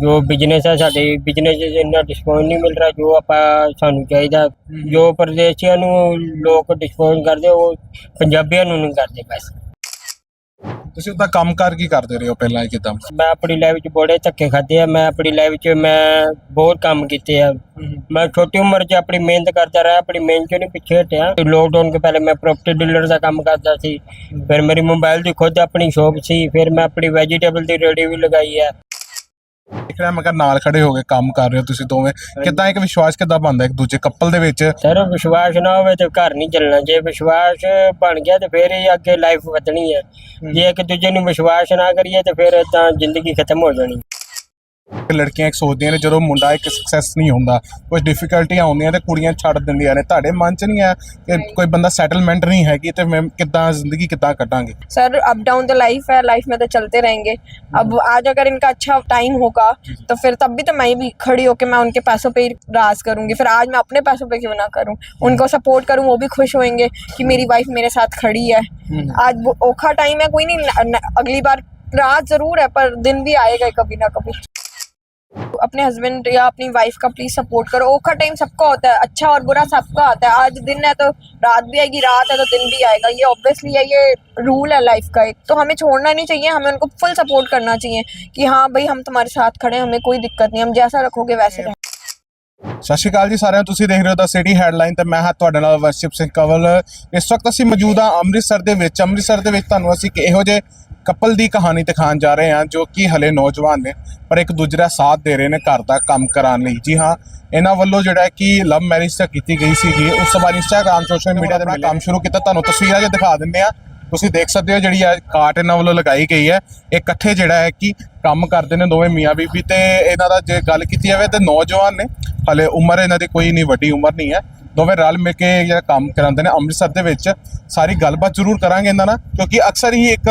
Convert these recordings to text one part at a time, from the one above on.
ਜੋ ਬਿਜ਼ਨਸ ਹੈ ਸਾਡੇ ਬਿਜ਼ਨਸ 'ਚ ਇੰਨਾ ਡਿਸਕਾਊਂਟ ਨਹੀਂ ਮਿਲ ਰਿਹਾ ਜੋ ਆਪਾਂ ਸਾਨੂੰ ਚਾਹੀਦਾ ਜੋ ਪਰਦੇਸੀਆਂ ਨੂੰ ਲੋਕ ਡਿਸਕਾਊਂਟ ਕਰਦੇ ਉਹ ਪੰਜਾਬੀਆਂ ਨੂੰ ਨਹੀਂ ਕਰਦੇ ਬਸ ਤੁਸੀਂ ਉਹਦਾ ਕੰਮਕਾਰ ਕੀ ਕਰਦੇ ਰਹੇ ਹੋ ਪਹਿਲਾਂ ਕਿਦਾਂ? ਮੈਂ ਆਪਣੀ ਲਾਈਫ 'ਚ ਬੜੇ ਧੱਕੇ ਖਾਦੇ ਆ ਮੈਂ ਆਪਣੀ ਲਾਈਫ 'ਚ ਮੈਂ ਬਹੁਤ ਕੰਮ ਕੀਤੇ ਆ। ਮੈਂ ਛੋਟੀ ਉਮਰ 'ਚ ਆਪਣੀ ਮਿਹਨਤ ਕਰਦਾ ਰਿਹਾ ਆਪਣੀ ਮਿਹਨਤ 'ਚੋਂ ਨਹੀਂ ਪਿੱਛੇ ਹਟਿਆ। ਲੋਕਡਾਊਨ ਤੋਂ ਪਹਿਲੇ ਮੈਂ ਪ੍ਰੋਪਰਟੀ ਡੀਲਰ ਦਾ ਕੰਮ ਕਰਦਾ ਸੀ। ਫਿਰ ਮੇਰੀ ਮੋਬਾਈਲ ਦੀ ਖੁਦ ਆਪਣੀ ਸ਼ੋਪ ਸੀ ਫਿਰ ਮੈਂ ਆਪਣੀ ਵੈਜੀਟੇਬਲ ਦੀ ਰੇਹੜੀ ਵੀ ਲਗਾਈ ਹੈ ਦੇਖ ਰਿਹਾ ਮੈਂ ਕਿਹਾ ਨਾਲ ਖੜੇ ਹੋ ਕੇ ਕੰਮ ਕਰ ਰਹੇ ਹੋ ਤੁਸੀਂ ਦੋਵੇਂ। ਕਿਦਾਂ ਇੱਕ ਵਿਸ਼ਵਾਸ ਕਿਦਾਂ ਬਣਦਾ ਇੱਕ ਦੂਜੇ ਕਪਲ ਦੇ ਵਿੱਚ? ਸਰ ਵਿਸ਼ਵਾਸ ਨਾ ਹੋਵੇ ਤੇ ਘਰ ਨਹੀਂ ਚੱਲਣਾ। ਜੇ ਵਿਸ਼ਵਾਸ ਬਣ ਗਿਆ ਤੇ ਫਿਰ ਹੀ ਅੱਗੇ ਲਾਈਫ ਵਧਣੀ ਹੈ। ਜੇ ਇੱਕ ਦੂਜੇ ਨੂੰ ਵਿਸ਼ਵਾਸ ਨਾ ਕਰੀਏ ਤੇ ਫਿਰ ਤਾਂ ਜ਼ਿੰਦਗੀ ਖਤਮ ਹੋ ਜਾਣੀ। ਲੜਕੀਆਂ ਇੱਕ ਸੋਚਦੀਆਂ ਨੇ ਜਦੋਂ ਮੁੰਡਾ ਇੱਕ ਸਕਸੈਸ ਨਹੀਂ ਹੁੰਦਾ ਕੁਝ ਡਿਫਿਕਲਟੀਆਂ ਆਉਂਦੀਆਂ ਤੇ ਕੁੜੀਆਂ ਛੱਡ ਦਿੰਦੀਆਂ ਨੇ ਤੁਹਾਡੇ ਮਨ 'ਚ ਨਹੀਂ ਹੈ ਕਿ ਕੋਈ ਬੰਦਾ ਸੈਟਲਮੈਂਟ ਨਹੀਂ ਹੈਗੀ ਤੇ ਮੈਂ ਕਿੱਦਾਂ ਜ਼ਿੰਦਗੀ ਕਿੱਦਾਂ ਕੱਟਾਂਗੇ सर अप डाउन तो लाइफ है लाइफ में तो चलते रहेंगे अब आज अगर इनका अच्छा टाइम होगा तो फिर तब भी तो मैं भी खड़ी होकर मैं उनके पैसों पे ही राज करूंगी फिर आज मैं अपने पैसों पे क्यों ना करूं उनको सपोर्ट करूं वो भी खुश होंगे कि मेरी वाइफ मेरे साथ खड़ी है आज वो औखा टाइम है कोई नहीं न- न- अगली बार रात जरूर है पर दिन भी आएगा ही कभी ना कभी अपने हस्बैंड या अपनी वाइफ का प्लीज सपोर्ट करो औखा टाइम सबका होता है अच्छा और बुरा सबका आता है आज दिन है तो रात भी आएगी रात है तो दिन भी आएगा ये ऑब्वियसली है ये रूल है लाइफ का एक तो हमें छोड़ना नहीं चाहिए हमें उनको फुल सपोर्ट करना चाहिए कि हाँ भाई हम तुम्हारे साथ खड़े हैं हमें कोई दिक्कत नहीं हम जैसा रखोगे वैसे रहें ਸਤਿ ਸ਼੍ਰੀ ਅਕਾਲ ਜੀ ਸਾਰਿਆਂ ਨੂੰ ਤੁਸੀਂ ਦੇਖ ਰਹੇ ਹੋ ਦਾ ਸਿਟੀ ਹੈਡਲਾਈਨ ਤੇ ਮੈਂ ਹਾਂ ਤੁਹਾਡੇ ਨਾਲ ਵਰਸ਼ਿਪ ਸਿੰਘ ਕਵਲ ਇਸ ਵਕਤ ਅਸੀਂ ਮੌਜੂਦ ਹਾਂ ਅੰਮ੍ਰਿਤਸਰ ਦੇ ਵਿੱਚ ਅੰਮ੍ਰਿਤਸਰ ਦੇ ਵਿੱਚ ਤੁਹਾਨੂੰ ਅਸੀਂ ਇੱਕ ਇਹੋ ਜਿਹੇ ਕਪਲ ਦੀ ਕਹਾਣੀ ਦਿਖਾਉਣ ਜਾ ਰਹੇ ਹਾਂ, ਜੋ ਕਿ ਹਲੇ ਨੌਜਵਾਨ ਨੇ, ਪਰ ਇੱਕ ਦੂਜੇ ਦਾ ਸਾਥ ਦੇ ਰਹੇ ਨੇ ਘਰ ਦਾ ਕੰਮ ਕਰਾਉਣ ਲਈ। ਜੀ ਹਾਂ, ਇਹਨਾਂ ਵੱਲੋਂ ਜਿਹੜਾ ਕਿ ਲਵ ਮੈਰਿਜ ਤਾਂ ਕੀਤੀ ਗਈ ਸੀਗੀ। ਉਸ ਤੋਂ ਬਾਅਦ ਇੰਸਟਾਗ੍ਰam ਸੋਸ਼ਲ ਮੀਡੀਆ ਤੇ ਆਪਣਾ ਕੰਮ ਸ਼ੁਰੂ ਕੀਤਾ। ਤੁਹਾਨੂੰ ਤਸਵੀਰਾਂ ਜੇ ਦਿਖਾ ਦਿੰਦੇ ਆ ਤੁਸੀਂ ਦੇਖ ਸਕਦੇ ਹੋ ਜਿਹੜੀ ਇਹ ਇਹਨਾਂ ਵੱਲੋਂ ਲਗਾਈ ਗਈ ਹੈ। ਇਹ ਇਕੱਠੇ ਜਿਹੜਾ ਹੈ ਕਿ ਕੰਮ ਕਰਦੇ ਨੇ ਦੋਵੇਂ ਮੀਆਂ ਬੀਬੀ ਤੇ ਇਹਨਾਂ ਦਾ ਜੇ ਗੱਲ ਕੀਤੀ ਜਾਵੇ ਤੇ ਨੌਜਵਾਨ ਨੇ, ਹਲੇ ਉਮਰ ਇਹਨਾਂ ਦੀ ਕੋਈ ਨਹੀਂ ਵੱਡੀ ਉਮਰ ਨਹੀਂ ਹੈ। ਦੋਵੇਂ ਰਲ ਮਿਲ ਕੇ ਜਿਹੜਾ ਕੰਮ ਕਰਾਉਂਦੇ ਨੇ ਅੰਮ੍ਰਿਤਸਰ ਦੇ ਵਿੱਚ। ਸਾਰੀ ਗੱਲਬਾਤ ਜ਼ਰੂਰ ਕਰਾਂਗੇ ਇਹਨਾਂ ਨਾਲ, ਕਿਉਂਕਿ ਅਕਸਰ ਹੀ ਇੱਕ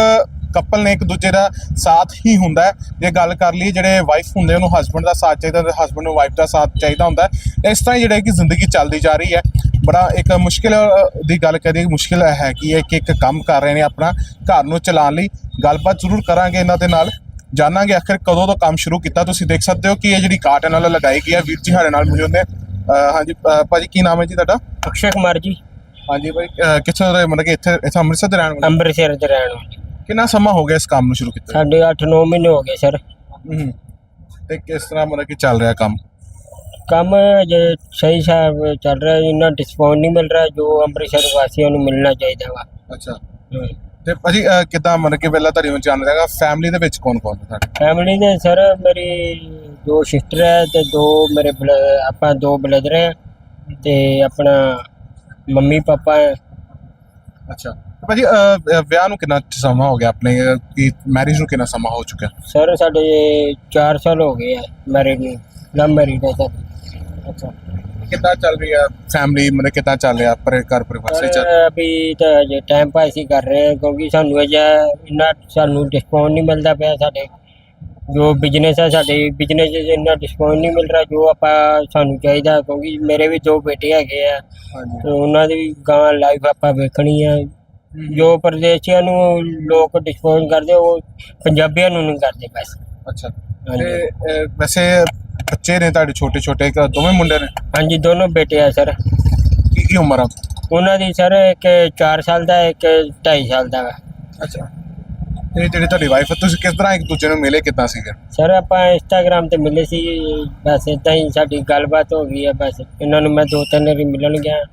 ਕਪਲ ਨੇ ਇੱਕ ਦੂਜੇ ਦਾ ਸਾਥ ਹੀ ਹੁੰਦਾ ਜੇ ਗੱਲ ਕਰ ਲਈ ਜਿਹੜੇ ਵਾਈਫ ਹੁੰਦੇ ਉਹਨੂੰ ਹਸਬੰਡ ਦਾ ਸਾਥ ਚਾਹੀਦਾ ਤੇ ਹਸਬੰਡ ਨੂੰ ਵਾਈਫ ਦਾ ਸਾਥ ਚਾਹੀਦਾ ਹੁੰਦਾ ਇਸ ਤਰ੍ਹਾਂ ਜਿਹੜਾ ਕਿ ਜ਼ਿੰਦਗੀ ਚੱਲਦੀ ਜਾ ਰਹੀ ਹੈ। ਬੜਾ ਇੱਕ ਮੁਸ਼ਕਿਲ ਦੀ ਗੱਲ ਕਰੀਏ ਮੁਸ਼ਕਿਲ ਹੈ ਕਿ ਇਹ ਕਿ ਇੱਕ ਕੰਮ ਕਰ ਰਹੇ ਨੇ ਆਪਣਾ ਘਰ ਨੂੰ ਚਲਾਉਣ ਲਈ। ਗੱਲਬਾਤ ਜ਼ਰੂਰ ਕਰਾਂਗੇ ਇਹਨਾਂ ਦੇ ਨਾਲ। ਜਾਣਾਂਗੇ ਆਖਿਰ ਕਦੋਂ ਤੋਂ ਕੰਮ ਸ਼ੁਰੂ ਕੀਤਾ। ਤੁਸੀਂ ਦੇਖ ਸਕਦੇ ਹੋ ਕਿ ਇਹ ਜਿਹੜੀ ਕਾਰਟ ਨਾਲ ਲਗਾਈ ਗਈ ਹੈ ਵੀਰ ਜੀ ਸਾਡੇ ਨਾਲ ਮੌਜੂਦ ਨੇ। ਹਾਂਜੀ ਭਾਜੀ ਕੀ ਨਾਮ ਹੈ ਜੀ ਤੁਹਾਡਾ? ਅਕਸ਼ੇ ਕੁਮਾਰ ਜੀ। ਹਾਂਜੀ ਭਾਈ ਕਿੱਥੋਂ ਦੇ ਮਤਲਬ ਕਿ ਇੱਥੇ ਇੱਥੇ ਅੰਮ੍ਰਿਤਸਰ ਦੇ ਰਹਿਣ ਵਾਲੇ ਅੰਮ੍ਰਿਤਸਰ ਦੇ ਰਹਿਣ ਵਾਲੇ। ਕਿੰਨਾ ਸਮਾਂ ਹੋ ਗਿਆ ਇਸ ਕੰਮ ਨੂੰ ਸ਼ੁਰੂ ਕੀਤੇ? ਸਾਡੇ 8-9 ਮਹੀਨੇ ਹੋ ਗਏ ਸਰ। ਹੂੰ ਤੇ ਕਿਸ ਤਰ੍ਹਾਂ ਮਤਲਬ ਕਿ ਚੱਲ ਰਿਹਾ ਕੰਮ? ਕੰਮ ਜੇ ਸਹੀ ਹਿਸਾਬ ਚੱਲ ਰਿਹਾ ਇੰਨਾ ਡਿਸਕਾਊਂਟ ਨਹੀਂ ਮਿਲ ਰਿਹਾ ਜੋ ਅੰਮ੍ਰਿਤਸਰ ਵਾਸੀਆਂ ਨੂੰ ਮਿਲਣਾ ਚਾਹੀਦਾ ਵਾ। ਅੱਛਾ। ਤੇ ਭਾਜੀ ਅ, ਕਿੱਦਾਂ ਮਤਲਬ ਕਿ ਪਹਿਲਾਂ ਤੁਹਾਡੀ ਨੂੰ ਜਾਣ ਰਿਹਾ ਫੈਮਿਲੀ ਦੇ ਵਿੱਚ ਕੌਣ ਕੌਣ ਹੈ ਤੁਹਾਡੇ? ਫੈਮਿਲੀ ਦੇ ਸਰ ਮੇਰੀ ਦੋ ਸਿਸਟਰ ਹੈ ਤੇ ਦੋ ਮੇਰੇ ਬਲ- ਆਪਾਂ ਦੋ ਬ੍ਰਦਰ ਹੈ ਤੇ ਆਪਣਾ ਮੰਮੀ ਪਾਪਾ ਹੈ। ਅੱਛਾ। ਭਾਜੀ ਵਿਆਹ ਨੂੰ ਕਿੰਨਾ ਸਮਾਂ ਹੋ ਗਿਆ ਆਪਣੇ ਕੀ ਮੈਰਿਜ ਨੂੰ ਕਿੰਨਾ ਸਮਾਂ ਹੋ ਚੁੱਕਾ ਸਰ ਸਾਡੇ 4 ਸਾਲ ਹੋ ਗਏ ਆ ਮੈਰਿਡ ਨੂੰ ਲਵ ਮੈਰਿਡ ਹੈ ਸਰ। ਅੱਛਾ। ਕਿੱਦਾਂ ਚੱਲ ਰਹੀ ਹੈ ਫੈਮਿਲੀ ਮਤਲਬ ਕਿੱਦਾਂ ਚੱਲ ਰਿਹਾ ਪਰ ਘਰ ਪਰਿਵਾਰ ਸਹੀ ਚੱਲ ਸਰ ਅਭੀ ਤਾਂ ਜੇ ਟਾਈਮ ਪਾਸ ਹੀ ਕਰ ਰਹੇ ਹਾਂ ਕਿਉਂਕਿ ਸਾਨੂੰ ਅਜੇ ਇੰਨਾ ਸਾਨੂੰ ਡਿਸਕਾਊਂਟ ਨਹੀਂ ਮਿਲਦਾ ਪਿਆ ਸਾਡੇ। ਜੋ ਬਿਜ਼ਨਸ ਹੈ ਸਾਡੇ ਬਿਜ਼ਨਸ 'ਚ ਇੰਨਾ ਡਿਸਕਾਊਂਟ ਨਹੀਂ ਮਿਲ ਰਿਹਾ ਜੋ ਆਪਾਂ ਸਾਨੂੰ ਚਾਹੀਦਾ ਕਿਉਂਕਿ ਮੇਰੇ ਵੀ ਦੋ ਬੇਟੇ ਹੈਗੇ ਆ। ਹਾਂਜੀ। ਤੇ ਉਹਨਾਂ ਦੀ ਵੀ ਗਾਂ ਲਾਈਫ ਆਪਾਂ ਵੇਖਣੀ ਆ। ਜੋ ਪਰਦੇਸੀਆਂ ਨੂੰ ਲੋਕ ਡਿਸਕਾਊਂਟ ਕਰਦੇ ਉਹ ਪੰਜਾਬੀਆਂ ਨੂੰ ਨਹੀਂ ਕਰਦੇ ਬਸ ਅੱਛਾ। ਤੇ ਵੈਸੇ ਬੱਚੇ ਨੇ ਤੁਹਾਡੇ ਛੋਟੇ ਛੋਟੇ ਦੋਵੇਂ ਮੁੰਡੇ ਨੇ? ਹਾਂਜੀ ਦੋਨੋਂ ਬੇਟੇ ਆ ਸਰ। ਕੀ ਕੀ ਉਮਰ ਆ ਉਹਨਾਂ ਦੀ ਸਰ ਇੱਕ 4 ਸਾਲ ਦਾ ਇੱਕ 2.5 ਸਾਲ ਦਾ। ਵਾ ਅੱਛਾ। ਤੇ ਜਿਹੜੀ ਤੁਹਾਡੀ ਵਾਈਫ ਤੁਸੀਂ ਕਿਸ ਤਰ੍ਹਾਂ ਇੱਕ ਦੂਜੇ ਨੂੰ ਮਿਲੇ ਕਿੱਦਾਂ ਸੀਗੇ? ਸਰ ਆਪਾਂ ਇੰਸਟਾਗ੍ਰam ਤੇ ਮਿਲੇ ਸੀ ਬਸ ਇਦਾਂ ਹੀ ਸਾਡੀ ਗੱਲਬਾਤ ਹੋ ਗਈ ਹੈ ਬਸ। ਇਹਨਾਂ ਨੂੰ ਮੈਂ ਦੋ ਤਿੰਨ ਵਾਰੀ ਮਿਲਣ ਗਿਆ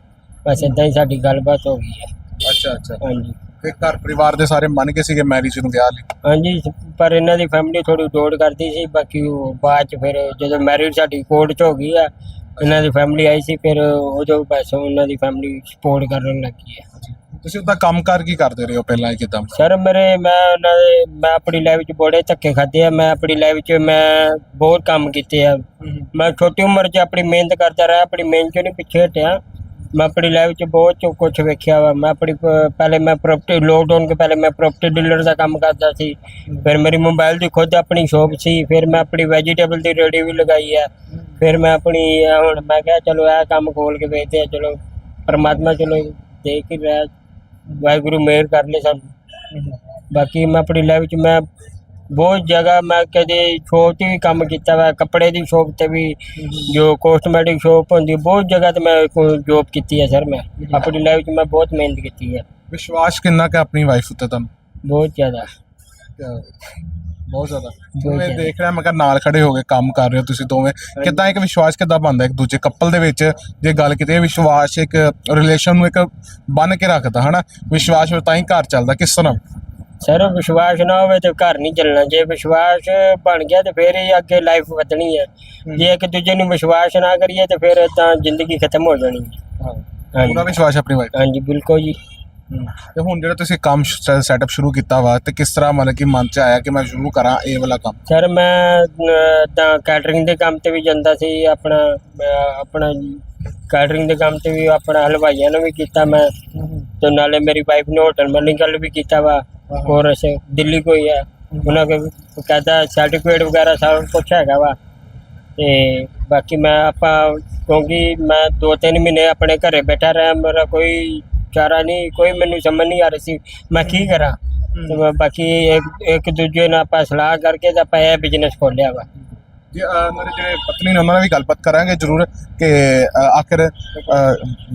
ਬਸ ਇਦਾਂ ਹੀ ਸਾਡੀ ਗੱਲਬਾਤ ਹੋ ਗਈ ਹੈ। ਅੱਛਾ ਅੱਛਾ। ਹਾਂਜੀ। ਤੇ ਘਰ ਪਰਿਵਾਰ ਦੇ ਸਾਰੇ ਮੰਨ ਗਏ ਸੀਗੇ ਮੈਰਿਜ ਨੂੰ ਵਿਆਹ ਲਈ? ਹਾਂਜੀ ਪਰ ਇਹਨਾਂ ਦੀ ਫੈਮਿਲੀ ਥੋੜੀ ਦੌੜ ਕਰਦੀ ਸੀ ਬਾਕੀ ਉਹ ਬਾਅਦ ਚ ਫਿਰ ਜਦੋਂ ਮੈਰਿਜ ਸਾਡੀ ਕੋਰਟ ਚ ਹੋ ਗਈ ਆ ਇਹਨਾਂ ਦੀ ਫੈਮਿਲੀ ਆਈ ਸੀ ਫਿਰ ਉਦੋਂ ਬਸ ਉਹਨਾਂ ਦੀ ਫੈਮਿਲੀ ਸਪੋਰਟ ਕਰਨ ਲੱਗੀ ਹੈ ਤੁਸੀਂ ਉਹਦਾ ਕੰਮਕਾਰ ਕੀ ਕਰਦੇ ਰਹੇ ਹੋ ਪਹਿਲਾਂ ਇਹ ਕਿਦਾਂ? ਸਰ ਮੇਰੇ ਮੈਂ ਉਹਨਾਂ ਦੇ ਮੈਂ ਆਪਣੀ ਲਾਈਫ 'ਚ ਬੜੇ ਧੱਕੇ ਖਾਦੇ ਆ ਮੈਂ ਆਪਣੀ ਲਾਈਫ 'ਚ ਮੈਂ ਬਹੁਤ ਕੰਮ ਕੀਤੇ ਆ। ਮੈਂ ਛੋਟੀ ਉਮਰ 'ਚ ਆਪਣੀ ਮਿਹਨਤ ਕਰਦਾ ਰਿਹਾ ਆਪਣੀ ਮਿਹਨਤ 'ਚੋਂ ਨਹੀਂ ਪਿੱਛੇ ਹਟਿਆ। ਮੈਂ ਆਪਣੀ ਲਾਈਫ 'ਚ ਬਹੁਤ ਕੁਝ ਵੇਖਿਆ ਵਾ। ਮੈਂ ਆਪਣੀ ਪ- ਪਹਿਲੇ ਮੈਂ ਪ੍ਰੋਪਰਟੀ ਲੋਕਡਾਊਨ ਤੋਂ ਪਹਿਲੇ ਮੈਂ ਪ੍ਰੋਪਰਟੀ ਡੀਲਰ ਦਾ ਕੰਮ ਕਰਦਾ ਸੀ। ਫਿਰ ਮੇਰੀ ਮੋਬਾਈਲ ਦੀ ਖੁਦ ਆਪਣੀ ਸ਼ੋਪ ਸੀ। ਫਿਰ ਮੈਂ ਆਪਣੀ ਵੈਜੀਟੇਬਲ ਦੀ ਰੇਹੜੀ ਵੀ ਲਗਾਈ ਆ। ਫਿਰ ਮੈਂ ਆਪਣੀ ਇਹ ਹੁਣ ਮੈਂ ਕਿਹਾ ਚਲੋ ਇਹ ਕੰਮ ਖੋਲ ਕੇ ਵੇਚਦੇ ਆ। ਚਲੋ ਪਰਮਾਤਮਾ ਚਲੋ ਦੇਖ ਹੀ ਰਿਹਾ। ਵਾਹਿਗੁਰੂ ਮਿਹਰ ਕਰ ਲੈ ਸਾਨੂੰ। ਬਾਕੀ ਮੈਂ ਆਪਣੀ ਲਾਈਫ 'ਚ ਮੈਂ ਬਹੁਤ ਜਗ੍ਹਾ ਮੈਂ ਕਦੇ ਸ਼ੋਪ 'ਤੇ ਵੀ ਕੰਮ ਕੀਤਾ ਵਾ ਕੱਪੜੇ ਦੀ ਸ਼ੋਪ ਤੇ ਵੀ ਜੋ ਕੋਸਮੈਟਿਕ ਸ਼ੋਪ ਹੁੰਦੀ ਬਹੁਤ ਜਗ੍ਹਾ ਤੇ ਮੈਂ ਜੋਬ ਕੀਤੀ ਹੈ ਸਰ ਮੈਂ। ਆਪਣੀ ਲਾਈਫ 'ਚ ਮੈਂ ਬਹੁਤ ਮਿਹਨਤ ਕੀਤੀ ਹੈ ਵਿਸ਼ਵਾਸ ਕਿੰਨਾ ਕਿ ਆਪਣੀ ਵਾਈਫ ਉੱਤੇ ਤੁਹਾਨੂੰ? ਬਹੁਤ ਜ਼ਿਆਦਾ। ਬਹੁਤ ਜ਼ਿਆਦਾ। ਮੈਂ। ਦੇਖ ਰਿਹਾ ਮੈਂ ਕਿਹਾ ਨਾਲ ਖੜੇ ਹੋ ਕੇ ਕੰਮ ਕਰ ਰਹੇ ਹੋ ਤੁਸੀਂ ਦੋਵੇਂ। ਕਿੱਦਾਂ ਇੱਕ ਵਿਸ਼ਵਾਸ ਕਿੱਦਾਂ ਬਣਦਾ ਇੱਕ ਦੂਜੇ ਕਪਲ ਦੇ ਵਿੱਚ? ਜੇ ਗੱਲ ਕੀਤੀ ਵਿਸ਼ਵਾਸ ਇੱਕ ਰਿਲੇਸ਼ਨ ਨੂੰ ਇੱਕ ਬੰਨ ਕੇ ਰੱਖਦਾ ਹਨਾ? ਵਿਸ਼ਵਾਸ ਤਾਂ ਹੀ ਘਰ ਚੱਲਦਾ ਕਿਸ ਤਰ੍ਹਾਂ? ਸਰ ਵਿਸ਼ਵਾਸ ਨਾ ਹੋਵੇ ਤੇ ਘਰ ਨਹੀਂ ਚੱਲਣਾ। ਜੇ ਵਿਸ਼ਵਾਸ ਬਣ ਗਿਆ ਤੇ ਫਿਰ ਹੀ ਅੱਗੇ ਲਾਈਫ ਵਧਣੀ ਹੈ। ਜੇ ਇੱਕ ਦੂਜੇ ਨੂੰ ਵਿਸ਼ਵਾਸ ਨਾ ਕਰੀਏ ਤੇ ਫਿਰ ਤਾਂ ਜ਼ਿੰਦਗੀ ਖਤਮ ਹੋ ਜਾਣੀ। ਹੈ। ਹਾਂਜੀ। ਪੂਰਾ ਵਿਸ਼ਵਾਸ ਆਪਣੀ ਵਾਈਫ ਹਾਂਜੀ ਬਿਲਕੁਲ ਜੀ। ਤੇ ਹੁਣ ਜਿਹੜਾ ਤੁਸੀਂ ਕੰਮ ਸੈਟਅਪ ਸ਼ੁਰੂ ਕੀਤਾ ਵਾ ਤੇ ਕਿਸ ਤਰ੍ਹਾਂ ਮਤਲਬ ਕਿ ਮਨ ਚ ਆਇਆ ਕਿ ਮੈਂ ਸ਼ੁਰੂ ਕਰਾਂ ਇਹ ਵਾਲਾ ਕੰਮ? ਸਰ ਮੈਂ ਅਹ, ਤਾਂ ਕੈਟਰਿੰਗ ਦੇ ਕੰਮ ਤੇ ਵੀ ਜਾਂਦਾ ਸੀ ਆਪਣਾ ਆਪਣਾ ਕੈਟਰਿੰਗ ਦੇ ਕੰਮ ਤੇ ਵੀ ਆਪਣਾ ਹਲਵਾਈਆਂ ਨੂੰ ਵੀ ਕੀਤਾ ਮੈਂ। ਤੇ ਨਾਲੇ ਮੇਰੀ ਵਾਈਫ ਨੇ ਹੋਟਲ ਮੈਨੇਜਰ ਵੀ ਕੀਤਾ ਵਾ। ਕੋਰਸ ਦਿੱਲੀ ਕੋਈ ਹੈ। ਉਹਨਾਂ ਕੋਲ ਕਹਿੰਦਾ ਸਰਟੀਫਿਕੇਟ ਵਗੈਰਾ ਸਭ ਕੁਛ ਹੈਗਾ ਵਾ। ਤੇ ਬਾਕੀ ਮੈਂ ਆਪਾਂ ਕਿਉਂਕਿ ਮੈਂ ਦੋ ਤਿੰਨ ਮਹੀਨੇ ਆਪਣੇ ਘਰੇ ਬੈਠਾ ਰਿਹਾ ਮੇਰਾ ਕੋਈ ਚਾਰਾ ਨਹੀਂ ਕੋਈ ਮੈਨੂੰ ਸਮਝ ਨਹੀਂ ਆ ਰਹੀ ਸੀ। ਮੈਂ ਕੀ ਕਰਾਂ? ਤੇ ਬਾਕੀ ਇੱਕ ਇੱਕ ਦੂਜੇ ਨਾਲ ਆਪਾਂ ਸਲਾਹ ਕਰਕੇ ਤੇ ਆਪਾਂ ਇਹ ਬਿਜ਼ਨਸ ਖੋਲਿਆ ਵਾ। ਜੀ ਅਹ, ਮੇਰੇ ਜਿਹੜੇ ਪਤਨੀ ਨੇ ਉਹਨਾਂ ਨਾਲ ਵੀ ਗੱਲਬਾਤ ਕਰਾਂਗੇ ਜ਼ਰੂਰ ਕਿ ਆਖਿਰ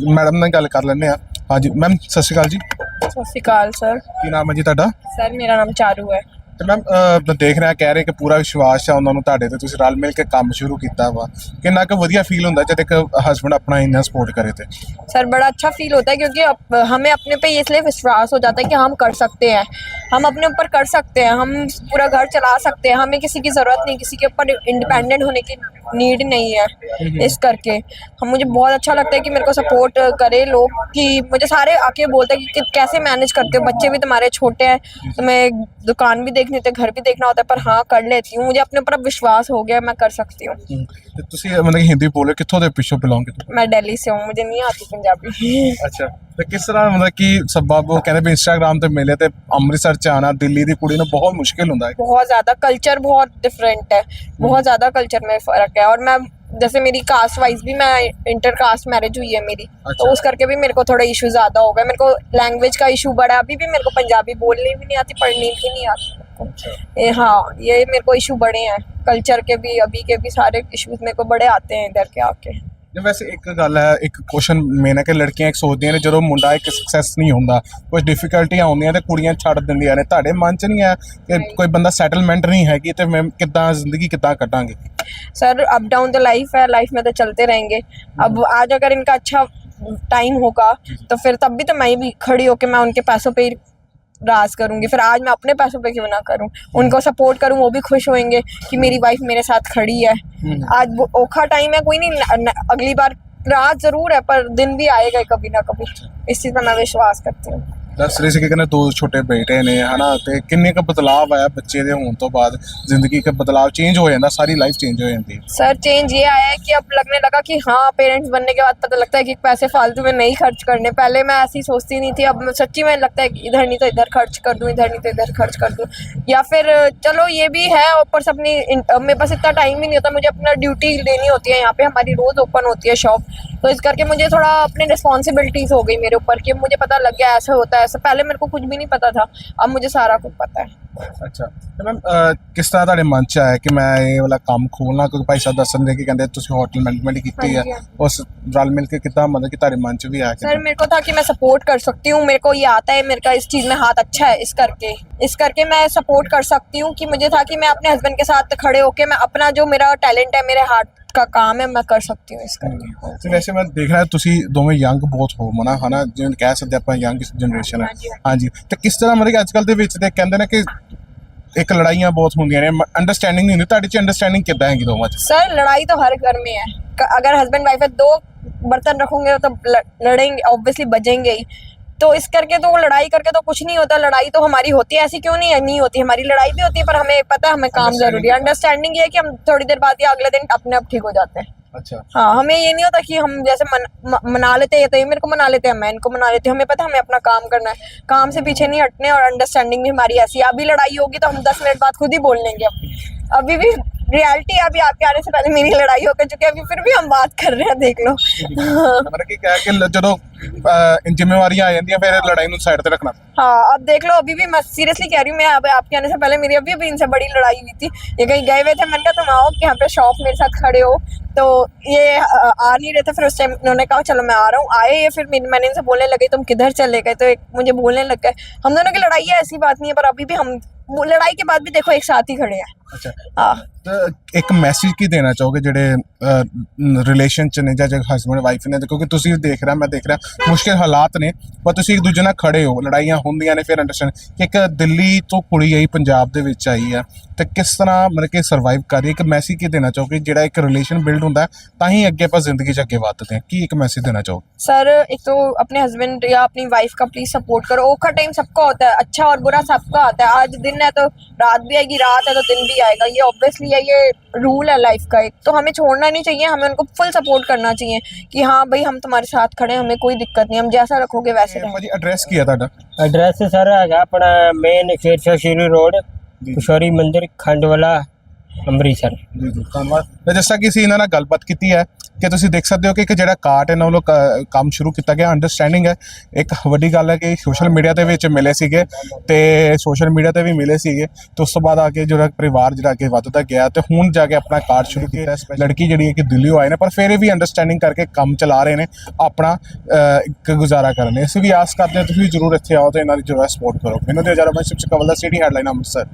ਮੈਡਮ ਨਾਲ ਗੱਲ ਕਰ ਲੈਂਦੇ ਆ ਹਾਂਜੀ ਮੈਮ ਸਤਿ ਸ਼੍ਰੀ ਅਕਾਲ ਜੀ। ਸਤਿ ਸ਼੍ਰੀ ਅਕਾਲ ਸਰ। ਕੀ ਨਾਮ ਹੈ ਜੀ ਤੁਹਾਡਾ? ਸਰ ਮੇਰਾ ਨਾਮ ਚਾਰੂ ਹੈ। ਤੇ ਮੈਮ ਮੈਂ ਦੇਖ ਰਿਹਾ ਕਹਿ ਰਹੇ ਕਿ ਪੂਰਾ ਵਿਸ਼ਵਾਸ ਹੈ ਉਹਨਾਂ ਨੂੰ ਤੁਹਾਡੇ ਤੇ ਤੁਸੀਂ ਰਲ ਮਿਲ ਕੇ ਕੰਮ ਸ਼ੁਰੂ ਕੀਤਾ ਵਾ ਕਿੰਨਾ ਕੁ ਵਧੀਆ ਫੀਲ ਹੁੰਦਾ ਜਦ ਇੱਕ ਹਸਬੰਡ ਆਪਣਾ ਇੰਨਾ ਸਪੋਰਟ ਕਰੇ ਤੇ सर बड़ा अच्छा फील होता है क्योंकि अप, हमें अपने पे ये इसलिए विश्वास हो जाता है कि हम कर सकते हैं हम अपने ऊपर कर सकते हैं हम पूरा घर चला सकते हैं हमें किसी की ज़रूरत नहीं किसी के ऊपर इंडिपेंडेंट होने की नीड नहीं है इस करके हम मुझे बहुत अच्छा लगता है कि मेरे को सपोर्ट करे लोग कि मुझे सारे आके बोलते हैं कि, कि कैसे मैनेज करते हो बच्चे भी तुम्हारे छोटे हैं तो मैं दुकान भी देखनी होती है घर भी देखना होता है पर हाँ कर लेती हूँ मुझे अपने ऊपर अब विश्वास हो गया मैं कर सकती हूँ ਤੇ ਤੁਸੀਂ ਮਤਲਬ ਕਿ ਹਿੰਦੀ ਬੋਲੇ ਕਿੱਥੋਂ ਦੇ ਪਿੱਛੋਂ ਬਿਲੋਂਗ ਕਰਦੇ मैं दिल्ली से हूँ मुझे नहीं आती पंजाबी ਅੱਛਾ ਤੇ ਕਿਸ ਤਰ੍ਹਾਂ ਮਤਲਬ ਕਿ ਸਬਬ ਉਹ ਕਹਿੰਦੇ ਵੀ ਇੰਸਟਾਗ੍ਰam ਤੇ ਮਿਲੇ ਤੇ ਅੰਮ੍ਰਿਤਸਰ ਚ ਆਣਾ ਦਿੱਲੀ ਦੀ ਕੁੜੀ ਨੂੰ ਬਹੁਤ ਮੁਸ਼ਕਿਲ ਹੁੰਦਾ ਹੈ बहुत ज्यादा कल्चर बहुत डिफरेंट है बहुत ज्यादा कल्चर में फर्क है और मैं जैसे मेरी कास्ट वाइज भी मैं इंटर कास्ट मैरिज हुई है मेरी अच्छा। तो उस करके भी मेरे को थोड़ा इशू ज्यादा हो गया मेरे को लैंग्वेज का इशू बड़ा है अभी भी मेरे को पंजाबी बोलनी भी नहीं आती पढ़नी भी नहीं आती मेरे को। ये हाँ ये मेरे को इशू बड़े हैं कल्चर के भी अभी के भी सारे इश्यूज मेरे को बड़े आते हैं इधर के आके ਜੇ ਵੈਸੇ ਇੱਕ ਗੱਲ ਹੈ ਇੱਕ ਕੁਐਸਚਨ ਮੇਨ ਹੈ ਕਿ ਲੜਕੀਆਂ ਇੱਕ ਸੋਚਦੀਆਂ ਨੇ ਜਦੋਂ ਮੁੰਡਾ ਇੱਕ ਸਕਸੈਸ ਨਹੀਂ ਹੁੰਦਾ ਕੁਝ ਡਿਫਿਕਲਟੀਆਂ ਆਉਂਦੀਆਂ ਤੇ ਕੁੜੀਆਂ ਛੱਡ ਦਿੰਦੀਆਂ ਨੇ ਤੁਹਾਡੇ ਮਨ 'ਚ ਨਹੀਂ ਹੈ ਕਿ ਕੋਈ ਬੰਦਾ ਸੈਟਲਮੈਂਟ ਨਹੀਂ ਹੈਗੀ ਤੇ ਮੈਂ ਕਿੱਦਾਂ ਜ਼ਿੰਦਗੀ ਕਿੱਦਾਂ ਕੱਟਾਂਗੇ सर अप डाउन तो लाइफ है लाइफ में तो चलते रहेंगे अब आज अगर इनका अच्छा टाइम होगा तो फिर तब भी तो मैं भी खड़ी होकर मैं उनके पैसों पे ही राज करूँगी फिर आज मैं अपने पैसों पे क्यों ना करूँ? उनको सपोर्ट करूँ वो भी खुश होंगे कि मेरी वाइफ मेरे साथ खड़ी है। आज वो औखा टाइम है कोई नहीं न, न, अगली बार रात ज़रूर है पर दिन भी आएगा कभी ना कभी। इस चीज़ पर मैं विश्वास करती हूँ। ਦੱਸ ਰਹੇ ਸੀ ਕਿ ਕਹਿੰਦੇ ਦੋ ਛੋਟੇ ਬੇਟੇ ਨੇ ਹਨਾ ਤੇ ਕਿੰਨੇ ਕੁ ਬਦਲਾਵ ਆਇਆ ਬੱਚੇ ਦੇ ਹੋਣ ਤੋਂ ਬਾਅਦ ਜ਼ਿੰਦਗੀ ਦਾ ਬਦਲਾਵ ਚੇਂਜ ਹੋ ਜਾਂਦਾ ਸਾਰੀ ਲਾਈਫ ਚੇਂਜ ਹੋ ਜਾਂਦੀ ਹੈ सर चेंज ये आया है कि अब लगने लगा कि हाँ पेरेंट्स बनने के बाद पता लगता है कि पैसे फालतू में नहीं खर्च करने पहले मैं ऐसी सोचती नहीं थी अब मैं- सच्ची में लगता है कि इधर नहीं तो इधर खर्च कर दूँ इधर नहीं तो इधर खर्च कर दूँ या फिर चलो ये भी है ऊपर से अपनी इन- अब मेरे पास इतना टाइम भी नहीं होता मुझे अपना ड्यूटी देनी होती है यहाँ पे हमारी रोज़ ओपन होती है शॉप तो इस करके मुझे थोड़ा अपनी रिस्पॉन्सिबिलिटीज़ हो गई मेरे ऊपर कि मुझे पता लग गया ऐसा होता है ऐसा पहले मेरे को कुछ भी नहीं पता था अब मुझे सारा कुछ पता है ਅੱਛਾ ਤੇ ਮੈਮ ਕਿਸ ਤਰ੍ਹਾਂ ਤੁਹਾਡੇ ਮਨ 'ਚ ਆਇਆ ਕਿ ਮੈਂ ਇਹ ਵਾਲਾ ਕੰਮ ਖੋਲਣਾ ਕਿਉਂਕਿ ਭਾਈ ਸਾਹਿਬ ਦੱਸਣ ਦੇ ਕਿ ਕਹਿੰਦੇ ਤੁਸੀਂ ਹੋਟਲ ਮੈਨੇਜਮੈਂਟ ਕੀਤੀ ਹੈ ਹਾਂਜੀ, ਉਸ ਰਲ ਮਿਲ ਕੇ ਕਿੱਦਾਂ ਮਤਲਬ ਕਿ ਤੁਹਾਡੇ ਮਨ 'ਚ ਵੀ ਆਇਆ ਕਿ सर मेरे को था कि मैं सपोर्ट कर सकती हूँ मेरे को ये आता है मेरे का इस चीज़ में हाथ अच्छा है इस करके इस करके मैं सपोर्ट कर सकती हूँ कि मुझे था कि मैं अपने हस्बैंड के साथ खड़े होके मैं अपना जो मेरा टैलेंट है मेरे हाथ का काम है मैं कर सकती हूँ इस करके ਤੇ ਵੈਸੇ ਮੈਂ ਦੇਖ ਰਿਹਾ ਤੁਸੀਂ ਦੋਵੇਂ ਯੰਗ ਬਹੁਤ ਹੋ ਮਨਾ ਹਨਾ ਜਿਵੇਂ ਕਹਿ ਸਕਦੇ ਆਪਾਂ ਯੰਗ ਜਨਰੇਸ਼ਨ ਹੈ ਹਾਂਜੀ, ਹਾਂਜੀ ਤੇ ਕਿਸ ਤਰ੍ਹਾਂ ਮਤਲਬ ਕਿ ਅੱਜ ਕੱਲ ਦੇ ਵਿੱਚ ਤੇ ਕਹਿੰਦੇ ਨੇ ਕਿ ਇੱਕ ਲੜਾਈਆਂ ਬਹੁਤ ਹੁੰਦੀਆਂ ਨੇ ਅੰਡਰਸਟੈਂਡਿੰਗ ਨਹੀਂ ਹੁੰਦੀ ਤੁਹਾਡੀ ਚ ਅੰਡਰਸਟੈਂਡਿੰਗ ਕਿੱਦਾਂ ਹੈਗੀ ਦੋਵਾਂ ਚ सर लड़ाई तो हर घर में है क- अगर हस्बैंड वाइफ है दो बर्तन रखोगे तो ल- लड़ेंगे ऑब्वियसली बजेंगे ही तो इस करके तो लड़ाई करके तो कुछ नहीं होता लड़ाई तो हमारी होती है ऐसी क्यों नहीं है नहीं होती हमारी लड़ाई भी होती है पर हमें पता है हमें काम ज़रूरी है। अंडरस्टैंडिंग ये है कि हम थोड़ी देर बाद या अगले दिन अपने आप ठीक हो जाते हैं। ਅੱਛਾ हाँ हमें ये नहीं होता कि हम जैसे मन, म- मना लेते हैं तो ये मेरे को मना लेते हैं मैं इनको मना लेती हूँ हमें पता है हमें अपना काम करना है। काम से पीछे नहीं हटने और अंडरस्टैंडिंग भी हमारी ऐसी अभी लड़ाई होगी तो हम दस मिनट बाद खुद ही बोल लेंगे। अभी भी रियलिटी है अभी आपके आने से पहले मेरी लड़ाई हो चुकी है अभी फिर भी हम बात कर रहे हैं देख लो ਮਤਲਬ ਕਿ ਕਹਿ ਕਿ ਲ- ਜਦੋਂ ਅਹ, ਜ਼ਿੰਮੇਵਾਰੀਆਂ ਆ ਜਾਂਦੀਆਂ ਫਿਰ ਲੜਾਈ ਨੂੰ ਸਾਈਡ ਤੇ ਰੱਖਣਾ हाँ अब देख लो अभी भी मैं सीरियसली कह रही हूँ मैं अब आपके आने से पहले मेरी अभी अभी इनसे बड़ी लड़ाई हुई थी ये कहीं गए हुए थे मैंने कहा तुम आओ कि यहाँ पे शॉप मेरे साथ खड़े हो तो ये अ, आ नहीं रहे थे फिर उस टाइम उन्होंने कहा चलो मैं आ रहा हूँ आए ये फिर मैंने मैंने इनसे बोलने लगे तुम किधर चले गए तो एक मुझे बोलने लग गए हम दोनों की लड़ाई है ऐसी बात नहीं है पर अभी भी हम वो लड़ाई के बाद भी देखो एक साथ ही खड़े हैं ਅੱਛਾ हाँ ਤਾਂ ਇੱਕ ਮੈਸੇਜ ਕੀ ਦੇਣਾ ਚਾਹੋਗੇ ਜਿਹੜੇ ਰਿਲੇਸ਼ਨ ਚ ਨੇ ਜਾਂ ਜਿਹੜੇ ਹਸਬੰਡ ਵਾਈਫ ਨੇ ਕਿਉਂਕਿ ਤੁਸੀਂ ਦੇਖ ਰਿਹਾ ਮੈਂ ਦੇਖ ਰਿਹਾ ਮੁਸ਼ਕਿਲ ਹਾਲਾਤ ਨੇ ਪਰ ਤੁਸੀਂ ਇੱਕ ਦੂਜੇ ਨਾਲ ਖੜੇ ਹੋ ਲੜਾਈਆਂ ਹੁੰਦੀਆਂ ਨੇ ਫਿਰ ਅੰਡਰਸਟੈਂਡ ਕਿ ਇੱਕ ਦਿੱਲੀ ਤੋਂ ਕੁੜੀ ਆਈ ਪੰਜਾਬ ਦੇ ਵਿੱਚ ਆਈ ਆ ਤੇ ਕਿਸ ਤਰ੍ਹਾਂ ਮਤਲਬ ਕਿ ਸਰਵਾਈਵ ਕਰ ਰਹੀ ਹੈ ਇੱਕ ਮੈਸੇਜ ਕੀ ਦੇਣਾ ਚਾਹੋਗੇ ਜਿਹੜਾ ਇੱਕ ਰਿਲੇਸ਼ਨ ਬਿਲਡ ਹੁੰਦਾ ਹੈ, ਤਾਂ ਹੀ ਅੱਗੇ ਆਪਾਂ ਜ਼ਿੰਦਗੀ 'ਚ ਅੱਗੇ ਵੱਧਦੇ ਹਾਂ ਕੀ ਇੱਕ ਮੈਸੇਜ ਦੇਣਾ ਚਾਹੋਗੇ सर एक तो अपने हस्बैंड या अपनी वाइफ का प्लीज सपोर्ट करो ओखा टाइम सबका होता है अच्छा और बुरा सबका आता है आज दिन है तो रात भी आएगी रात है तो दिन भी आएगा ये ऑब्वियसली है ये रूल है लाइफ का एक तो हमें छोड़ना नहीं चाहिए हमें उनको फुल सपोर्ट करना चाहिए कि हाँ भाई हम तुम्हारे साथ खड़े हैं हमें कोई दिक्कत नहीं हम जैसा रखोगे वैसे रहेंगे ਭਾਜੀ ਐਡਰੈਸ ਕੀ ਹੈ ਤੁਹਾਡਾ ਐਡਰੈਸ ਸਰ ਹੈਗਾ ਆਪਣਾ ਮੇਨ ਸ਼ੇਰਸ਼ਾਹ ਸ਼ੀਰੀ ਰੋਡ ਕਿਸ਼ੋਰੀ ਮੰਦਿਰ ਖੰਡਵਾਲਾ ਅੰਮ੍ਰਿਤਸਰ। ਜੀ ਜੀ ਧੰਨਵਾਦ। ਤੇ ਜਿਸ ਤਰ੍ਹਾਂ ਕਿ ਅਸੀਂ ਇਹਨਾਂ ਨਾਲ ਗੱਲਬਾਤ ਕੀਤੀ ਹੈ ਕਿ ਤੁਸੀਂ ਦੇਖ ਸਕਦੇ ਹੋ ਕਿ ਇੱਕ ਜਿਹੜਾ ਕਾਰਟ ਇਹਨਾਂ ਵੱਲੋਂ ਕ- ਕੰਮ ਸ਼ੁਰੂ ਕੀਤਾ ਗਿਆ ਅੰਡਰਸਟੈਂਡਿੰਗ ਹੈ। ਇੱਕ ਵੱਡੀ ਗੱਲ ਹੈ ਕਿ ਸੋਸ਼ਲ ਮੀਡੀਆ ਦੇ ਵਿੱਚ ਮਿਲੇ ਸੀਗੇ ਤੇ ਸੋਸ਼ਲ ਮੀਡੀਆ ਤੇ ਵੀ ਮਿਲੇ ਸੀਗੇ। ਤੇ ਉਸ ਤੋਂ ਬਾਅਦ ਆ ਕੇ ਜਿਹੜਾ ਪਰਿਵਾਰ ਜਿਹੜਾ ਅੱਗੇ ਵੱਧਦਾ ਗਿਆ ਤੇ ਹੁਣ ਜਾ ਕੇ ਆਪਣਾ ਕਾਰਡ ਸ਼ੁਰੂ ਕੀਤਾ ਹੈ। ਲੜਕੀ ਜਿਹੜੀ ਹੈ ਕਿ ਦਿੱਲੀੋਂ ਆਏ ਨੇ ਪਰ ਫਿਰ ਇਹ ਵੀ ਅੰਡਰਸਟੈਂਡਿੰਗ ਕਰਕੇ ਕੰਮ ਚਲਾ ਰਹੇ ਨੇ ਆਪਣਾ ਅਹ, ਇੱਕ ਗੁਜ਼ਾਰਾ ਕਰਨ ਲਈ ਅਸੀਂ ਵੀ ਆਸ ਕਰਦੇ ਹਾਂ ਤੁਸੀਂ ਵੀ ਜ਼ਰੂਰ ਇੱਥੇ ਆਓ ਤੇ ਇਹਨਾਂ ਦੀ ਜਰੂਰ ਸਪੋਰਟ ਕਰੋ। ਮੈਨੂੰ ਤੇ ਜਰਾ ਮੈਂ ਸਿਰਫ ਕਵਲ ਦਾ ਸਿਟੀ ਹੈਡਲਾਈਨ ਅੰਮ੍ਰਿਤਸਰ।